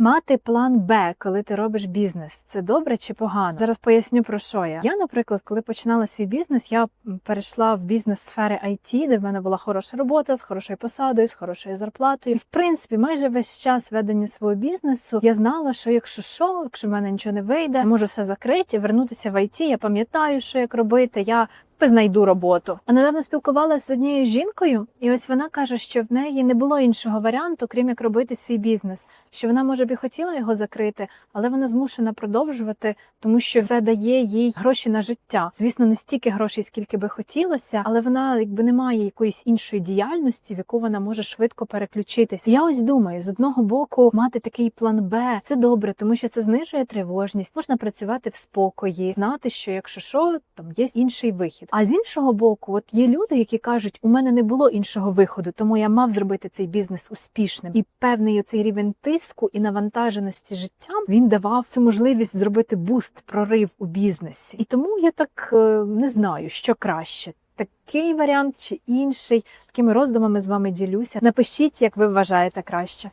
Мати план Б, коли ти робиш бізнес, це добре чи погано? Зараз поясню про що я. Я, наприклад, коли починала свій бізнес, я перейшла в бізнес сфери IT, де в мене була хороша робота з хорошою посадою, з хорошою зарплатою. В принципі, майже весь час ведення свого бізнесу я знала, що якщо що, якщо в мене нічого не вийде, можу все закрити, вернутися в IT, Я пам'ятаю, що як робити. Я знайду роботу. А недавно спілкувалася з однією жінкою, і ось вона каже, що в неї не було іншого варіанту, крім як робити свій бізнес. Що вона може б і хотіла його закрити, але вона змушена продовжувати, тому що це дає їй гроші на життя. Звісно, не стільки грошей, скільки би хотілося, але вона якби не має якоїсь іншої діяльності, в яку вона може швидко переключитися. Я ось думаю, з одного боку мати такий план Б це добре, тому що це знижує тривожність, можна працювати в спокої, знати, що якщо що, там є інший вихід. А з іншого боку, от є люди, які кажуть, у мене не було іншого виходу, тому я мав зробити цей бізнес успішним. І певний оцей рівень тиску і навантаженості життям він давав цю можливість зробити буст, прорив у бізнесі. І тому я так е, не знаю, що краще. Такий варіант чи інший, такими роздумами з вами ділюся. Напишіть, як ви вважаєте краще.